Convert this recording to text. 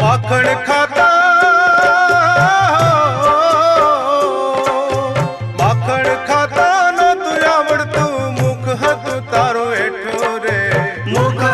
માખણ ખાતા. માખણ ખાતા નો તું આવડતું મુખ હતું તારું એઠો રે. મુખ